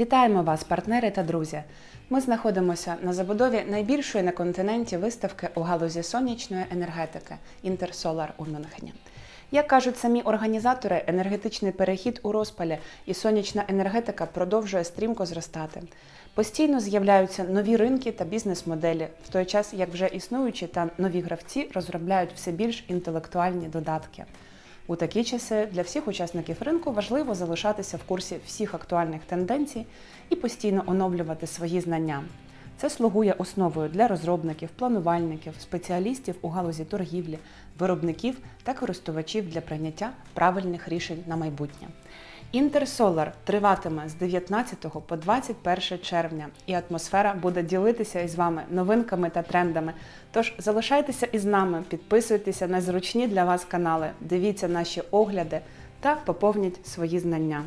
Вітаємо вас, партнери та друзі! Ми знаходимося на забудові найбільшої на континенті виставки у галузі сонячної енергетики Інтерсолар у Мюнхені. Як кажуть самі організатори, енергетичний перехід у розпалі і сонячна енергетика продовжує стрімко зростати. Постійно з'являються нові ринки та бізнес-моделі, в той час як вже існуючі та нові гравці розробляють все більш інтелектуальні додатки. У такі часи для всіх учасників ринку важливо залишатися в курсі всіх актуальних тенденцій і постійно оновлювати свої знання. Це слугує основою для розробників, планувальників, спеціалістів у галузі торгівлі, виробників та користувачів для прийняття правильних рішень на майбутнє. Інтерсолар триватиме з 19 по 21 червня, і атмосфера буде ділитися із вами новинками та трендами. Тож залишайтеся із нами, підписуйтеся на зручні для вас канали, дивіться наші огляди та поповніть свої знання.